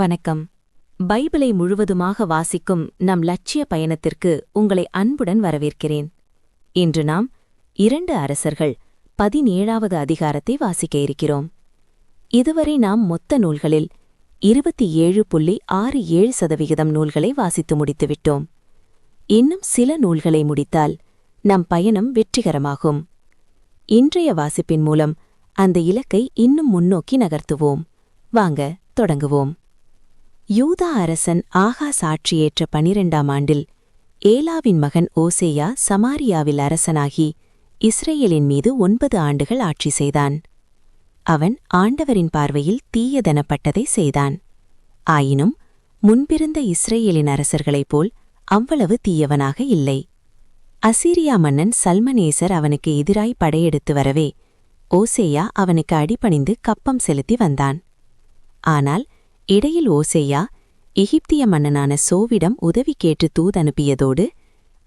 வணக்கம். பைபிளை முழுவதுமாக வாசிக்கும் நம் லட்சிய பயணத்திற்கு உங்களை அன்புடன் வரவேற்கிறேன். இன்று நாம் இரண்டு அரசர்கள் பதினேழாவது அதிகாரத்தை வாசிக்க இருக்கிறோம். இதுவரை நாம் மொத்த நூல்களில் இருபத்தி ஏழு புள்ளி ஆறு ஏழு சதவிகிதம் நூல்களை வாசித்து முடித்துவிட்டோம் இன்னும் சில நூல்களை முடித்தால் நம் பயணம் வெற்றிகரமாகும். இன்றைய வாசிப்பின் மூலம் அந்த இலக்கை இன்னும் முன்னோக்கி நகர்த்துவோம். வாங்க தொடங்குவோம். யூதா அரசன் ஆகாஸ் ஆட்சியேற்ற பனிரெண்டாம் ஆண்டில் ஏலாவின் மகன் ஓசேயா சமாரியாவில் அரசனாகி இஸ்ரேலின் மீது ஒன்பது ஆண்டுகள் ஆட்சி செய்தான். அவன் ஆண்டவரின் பார்வையில் தீயதனப்பட்டதை செய்தான். ஆயினும் முன்பிருந்த இஸ்ரேலின் அரசர்களைப் போல் அவ்வளவு தீயவனாக இல்லை. அசீரியா மன்னன் சல்மனேசர் அவனுக்கு எதிராய் படையெடுத்து வரவே ஓசேயா அவனுக்கு அடிபணிந்து கப்பம் செலுத்தி வந்தான். ஆனால் இடையில் ஓசேயா எகிப்திய மன்னனான சோவிடம் உதவி கேட்டு தூதனுப்பியதோடு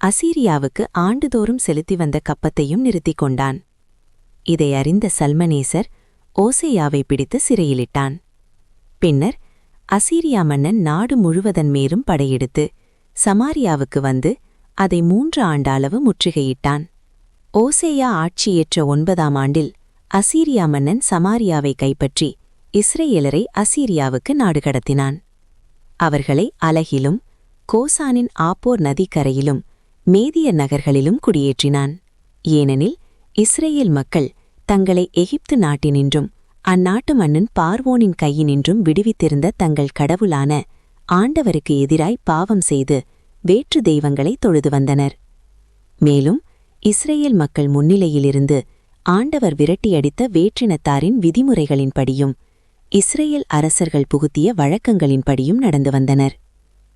அசீரியாவுக்கு ஆண்டுதோறும் செலுத்தி வந்த கப்பத்தையும் நிறுத்திக் கொண்டான். இதை அறிந்த சல்மனேசர் ஓசேயாவை பிடித்து சிறையிலிட்டான். பின்னர் அசீரியா மன்னன் நாடு முழுவதன் மேலும் படையெடுத்து சமாரியாவுக்கு வந்து அதை மூன்று ஆண்டாளவு முற்றுகையிட்டான். ஓசேயா ஆட்சியேற்ற ஒன்பதாம் ஆண்டில் அசீரியா மன்னன் சமாரியாவை கைப்பற்றி இஸ்ரேலரை அசீரியாவுக்கு நாடு கடத்தினான். அவர்களை அலகிலும் கோசானின் ஆப்போர் நதிக்கரையிலும் மேதிய நகர்களிலும் குடியேற்றினான். ஏனெனில் இஸ்ரேல் மக்கள் தங்களை எகிப்து நாட்டினின்றும் அந்நாட்டு மன்னன் பார்வோனின் கையினின்றும் விடுவித்திருந்த தங்கள் கடவுளான ஆண்டவருக்கு எதிராய் பாவம் செய்து வேற்று தெய்வங்களை தொழுது வந்தனர். மேலும் இஸ்ரேல் மக்கள் முன்னிலையிலிருந்து ஆண்டவர் விரட்டியடித்த வேற்றினத்தாரின் விதிமுறைகளின்படியும் இஸ்ரேல் அரசர்கள் புகுத்திய வழக்கங்களின்படியும் நடந்து வந்தனர்.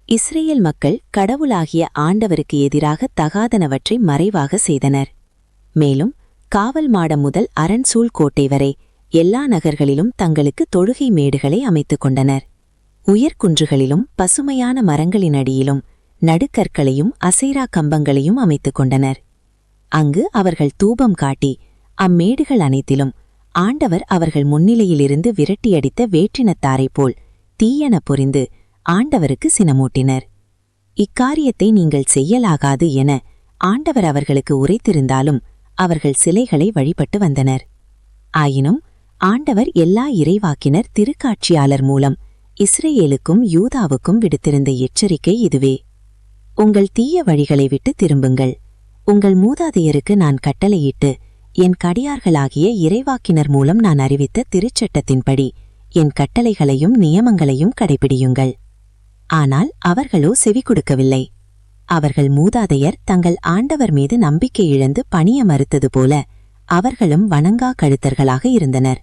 இஸ்ரேல் மக்கள் கடவுளாகிய ஆண்டவருக்கு எதிராக தகாதனவற்றை மறைவாக செய்தனர். மேலும் காவல் மாடம் முதல் அரண்சூழ் கோட்டை வரை எல்லா நகர்களிலும் தங்களுக்கு தொழுகை மேடுகளை அமைத்துக் கொண்டனர். உயர்குன்றுகளிலும் பசுமையான மரங்களின் அடியிலும் நடுக்கற்களையும் அசைரா கம்பங்களையும் அமைத்துக் கொண்டனர். அங்கு அவர்கள் தூபம் காட்டி அம்மேடுகள் அனைத்திலும் ஆண்டவர் அவர்கள் முன்னிலையிலிருந்து விரட்டியடித்த வேற்றினத்தாரைப் போல் தீயென புரிந்து ஆண்டவருக்கு சினமூட்டினர். இக்காரியத்தை நீங்கள் செய்யலாகாது என ஆண்டவர் அவர்களுக்கு உரைத்திருந்தாலும் அவர்கள் சிலைகளை வழிபட்டு வந்தனர். ஆயினும் ஆண்டவர் எல்லா இறைவாக்கினர் திருக்காட்சியாளர் மூலம் இஸ்ரேலுக்கும் யூதாவுக்கும் விடுத்திருந்த எச்சரிக்கை இதுவே. உங்கள் தீய வழிகளை விட்டு திரும்புங்கள். உங்கள் மூதாதையருக்கு நான் கட்டளையிட்டு என் கடியார்களாகிய இறைவாக்கினர் மூலம் நான் அறிவித்த திருச்சட்டத்தின்படி என் கட்டளைகளையும் நியமங்களையும் கடைபிடியுங்கள். ஆனால் அவர்களோ செவி கொடுக்கவில்லை. அவர்கள் மூதாதையர் தங்கள் ஆண்டவர் மீது நம்பிக்கை இழந்து பணிய மறுத்தது போல அவர்களும் வணங்கா கழுத்தர்களாக இருந்தனர்.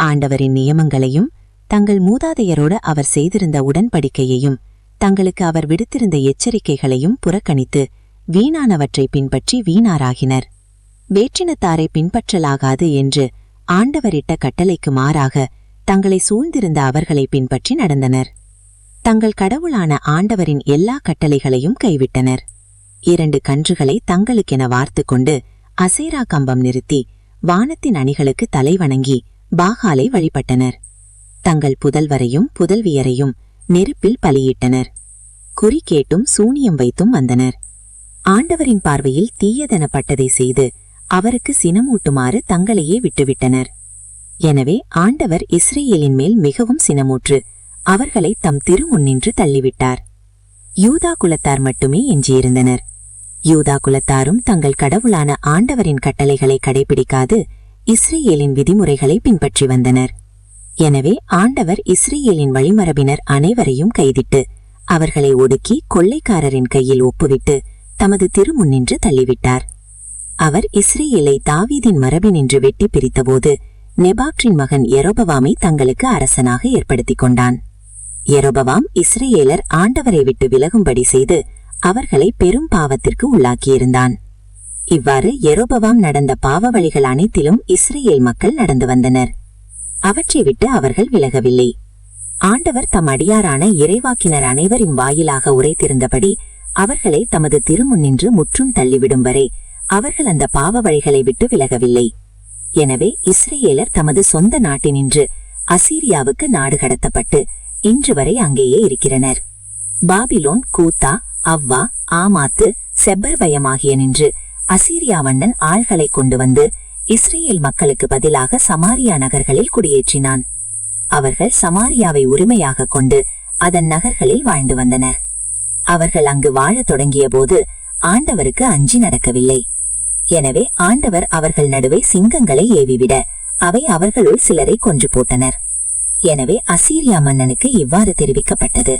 ஆண்டவரின் நியமங்களையும் தங்கள் மூதாதையரோடு அவர் செய்திருந்த உடன்படிக்கையையும் தங்களுக்கு அவர் விடுத்திருந்த எச்சரிக்கைகளையும் புறக்கணித்து வீணானவற்றை பின்பற்றி வீணாராகினர். வேற்றினத்தாரை பின்பற்றலாகாது என்று ஆண்டவரிட்ட கட்டளைக்கு மாறாக தங்களை சூழ்ந்திருந்த அவர்களை பின்பற்றி நடந்தனர். தங்கள் கடவுளான ஆண்டவரின் எல்லா கட்டளைகளையும் கைவிட்டனர். இரண்டு கன்றுகளை தங்களுக்கென வார்த்து கொண்டு அசேரா கம்பம் நிறுத்தி வானத்தின் அணிகளுக்கு தலைவணங்கி பாகாலை வழிபட்டனர். தங்கள் புதல்வரையும் புதல்வியரையும் நெருப்பில் பலியிட்டனர். குறி கேட்டும் சூனியம் வைத்தும் வந்தனர். ஆண்டவரின் பார்வையில் தீயதெனப்பட்டதை செய்து அவருக்கு சினமூட்டுமாறு தங்களையே விட்டுவிட்டனர். எனவே ஆண்டவர் இஸ்ரேலின் மேல் மிகவும் சினமூற்று அவர்களை தம் திருமுன்னின்று தள்ளிவிட்டார். யூதா குலத்தார் மட்டுமே எஞ்சியிருந்தனர். யூதா குலத்தாரும் தங்கள் கடவுளான ஆண்டவரின் கட்டளைகளை கடைபிடிக்காது இஸ்ரேலின் விதிமுறைகளை பின்பற்றி வந்தனர். எனவே ஆண்டவர் இஸ்ரேலின் வழிமரபினர் அனைவரையும் கைதிட்டு அவர்களை ஒடுக்கி கொள்ளைக்காரரின் கையில் ஒப்புவிட்டு தமது திருமுன்னின்று தள்ளிவிட்டார். அவர் இஸ்ரேலை தாவீதின் மரபினின்று வெட்டி பிரித்தபோது நெபாக்டின் மகன் எரோபவாமை தங்களுக்கு அரசனாக ஏற்படுத்திக் கொண்டான். எரோபவாம் இஸ்ரேலர் ஆண்டவரை விட்டு விலகும்படி செய்து அவர்களை பெரும் பாவத்திற்கு உள்ளாக்கியிருந்தான். இவ்வாறு எரோபவாம் நடந்த பாவ வழிகள் அனைத்திலும் இஸ்ரேல் மக்கள் நடந்து வந்தனர். அவற்றை விட்டு அவர்கள் விலகவில்லை. ஆண்டவர் தம் அடியாரான இறைவாக்கினர் அனைவரின் வாயிலாக உரைத்திருந்தபடி அவர்களை தமது திருமுன்னின்று முற்றும் தள்ளிவிடும் வரை அவர்கள் அந்த பாவ வழிகளை விட்டு விலகவில்லை. எனவே இஸ்ரேலர் தமது சொந்த நாட்டினின்று அசீரியாவுக்கு நாடு கடத்தப்பட்டு இன்று வரை அங்கேயே இருக்கிறனர். பாபிலோன் கூத்தா அவ்வா ஆமாத்து செப்பர்பயமாகிய நின்று அசீரியா மன்னன் ஆள்களை கொண்டு வந்து இஸ்ரேல் மக்களுக்கு பதிலாக சமாரியா நகர்களில் குடியேற்றினான். அவர்கள் சமாரியாவை உரிமையாக கொண்டு அதன் நகர்களில் வாழ்ந்து வந்தனர். அவர்கள் அங்கு வாழத் தொடங்கிய போது ஆண்டவருக்கு அஞ்சி நடக்கவில்லை. எனவே ஆண்டவர் அவர்கள் நடுவே சிங்கங்களை ஏவிவிட அவை அவர்களுள் சிலரை கொன்று போட்டனர். எனவே அசீரியா மன்னனுக்கு இவ்வாறு தெரிவிக்கப்பட்டது.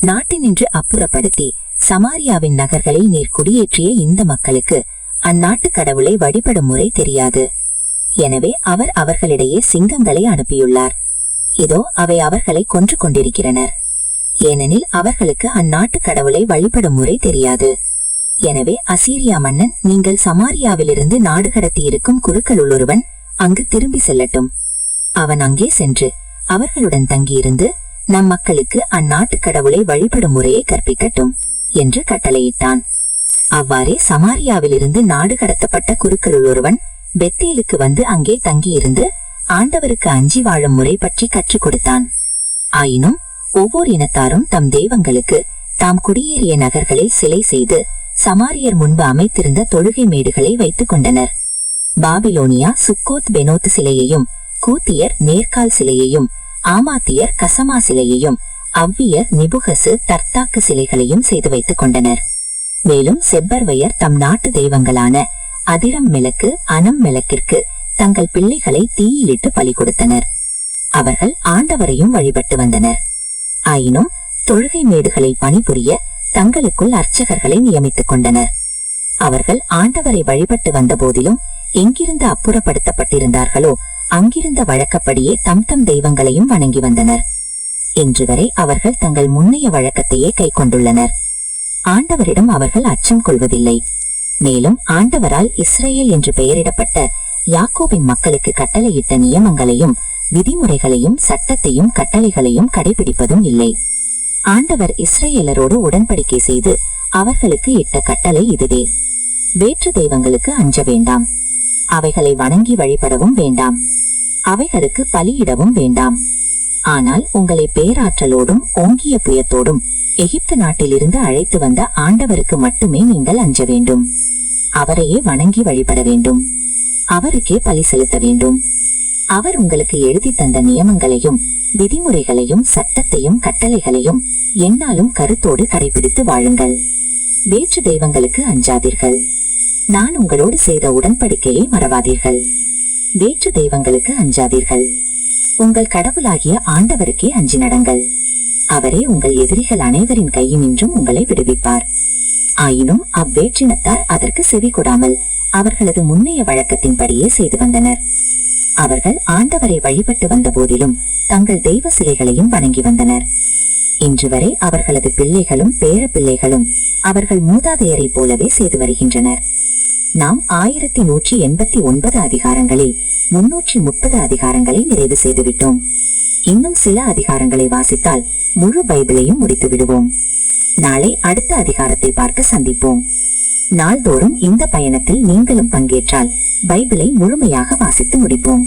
நாட்டினின்று அப்புறப்படுத்தி சமாரியாவின் நகர்களில் நீர் குடியேற்றிய இந்த மக்களுக்கு அந்நாட்டு கடவுளை வழிபடும் முறை தெரியாது. எனவே அவர் அவர்களிடையே சிங்கங்களை அனுப்பியுள்ளார். இதோ அவை அவர்களை கொன்று கொண்டிருக்கிறனர். ஏனெனில் அவர்களுக்கு அந்நாட்டு கடவுளை வழிபடும் முறை தெரியாது. எனவே அசீரியா மன்னன் நீங்கள் சமாரியாவிலிருந்து நாடு கடத்தி இருக்கும் குருக்களுள் ஒருவன் அங்கு திரும்பி செல்லட்டும். அவன் அங்கே சென்று அவர்களுடன் தங்கியிருந்து நம் மக்களுக்கு அந்நாட்டு கடவுளை வழிபடும் முறையை கற்பிக்கட்டும் என்று கட்டளையிட்டான். அவ்வாறே சமாரியாவிலிருந்து நாடு கடத்தப்பட்ட குருக்களுள் ஒருவன் பெத்தேலுக்கு வந்து அங்கே தங்கியிருந்து ஆண்டவருக்கு அஞ்சி வாழும் முறை பற்றி கற்றுக் கொடுத்தான். ஆயினும் ஒவ்வொரு இனத்தாரும் தம் தெய்வங்களுக்கு தாம் குடியேறிய நகர்களில் சிலை செய்து சமாரியர் முன்பு அமைத்திருந்த தொழுகை மேடுகளை வைத்துக் கொண்டனர். பாபிலோனியா சுக்கோத் பெனோத் சிலையையும் கூத்தியர் நேர்கால் சிலையையும் ஆமாத்தியர் கசமா சிலையையும் அவ்வியர் நிபுகசு தர்த்தாக்கு சிலைகளையும் செய்து வைத்துக் கொண்டனர். மேலும் செப்பர்வையர் தம் நாட்டு தெய்வங்களான அதிரம் மிளக்கு அனம் மிளக்கிற்கு தங்கள் பிள்ளைகளை தீயிலிட்டு பலி கொடுத்தனர். அவர்கள் ஆண்டவரையும் வழிபட்டு வந்தனர். ஆயினும் தொழுகை மேடுகளில் பணிபுரிய தங்களுக்குள் அர்ச்சகர்களை நியமித்துக் கொண்டனர். அவர்கள் ஆண்டவரை வழிபட்டு வந்த போதிலும் எங்கிருந்து அப்புறப்படுத்தப்பட்டிருந்தார்களோ அங்கிருந்த வழக்கப்படியே தம் தம் தெய்வங்களையும் வணங்கி வந்தனர். இன்று வரை அவர்கள் தங்கள் முன்னைய வழக்கத்தையே கை கொண்டுள்ளனர். ஆண்டவரிடம் அவர்கள் அச்சம் கொள்வதில்லை. மேலும் ஆண்டவரால் இஸ்ரேல் என்று பெயரிடப்பட்ட யாக்கோபின் மக்களுக்கு கட்டளையிட்ட நியமங்களையும் விதிமுறைகளையும் சட்டத்தையும் கட்டளைகளையும் கடைபிடிப்பதும் இல்லை. ஆண்டவர் இஸ்ரேலரோடு உடன்படிக்கை செய்து அவர்களுக்கு இட்ட கட்டளை இதுவே. வேற்று தெய்வங்களுக்கு அஞ்ச வேண்டாம். அவைகளை வணங்கி வழிபடவும் வேண்டாம். அவைகளுக்கு பலியிடவும் வேண்டாம். ஆனால் உங்களை பேராற்றலோடும் ஓங்கிய புயத்தோடும் எகிப்து நாட்டிலிருந்து அழைத்து வந்த ஆண்டவருக்கு மட்டுமே நீங்கள் அஞ்ச வேண்டும். அவரையே வணங்கி வழிபட வேண்டும். அவருக்கே பலி செலுத்த வேண்டும். அவர் உங்களுக்கு எழுதி தந்த நியமங்களையும் விதிமுறைகளையும் சட்டத்தையும் கட்டளைகளையும் என்னாலும் கருத்தோடு கடைபிடித்து வாழுங்கள். வேற்று தெய்வங்களுக்கு அஞ்சாதீர்கள். நான் உங்களோடு செய்த உடன்படிக்கையை மறவாதீர்கள். வேற்று தெய்வங்களுக்கு அஞ்சாதீர்கள். உங்கள் கடவுளாகிய ஆண்டவருக்கே அஞ்சி நடங்கள். அவரே உங்கள் எதிரிகள் அனைவரின் கையினின்றும் உங்களை விடுவிப்பார். ஆயினும் அவ்வேற்றினத்தார் அதற்கு செவி கொடாமல் அவர்களது முன்னைய வழக்கத்தின்படியே செய்து வந்தனர். அவர்கள் ஆண்டவரை வழிபட்டு வந்த போதிலும் தங்கள் தெய்வ சிலைகளையும் வணங்கி வந்தனர். இன்று வரை அவர்களது பிள்ளைகளும் பேர பிள்ளைகளும் அவர்கள் மூதாதையரை போலவே செய்து வருகின்றனர். நாம் ஆயிரத்தி நூற்றி எண்பத்தி ஒன்பது அதிகாரங்களில் முன்னூற்றி முப்பது அதிகாரங்களை நிறைவு செய்துவிட்டோம். இன்னும் சில அதிகாரங்களை வாசித்தால் முழு பைபிளையும் முடித்து விடுவோம். நாளை அடுத்த அதிகாரத்தை பார்க்க சந்திப்போம். நாள்தோறும் இந்த பயணத்தில் நீங்களும் பங்கேற்றால் பைபிளை முழுமையாக வாசித்து முடிப்போம்.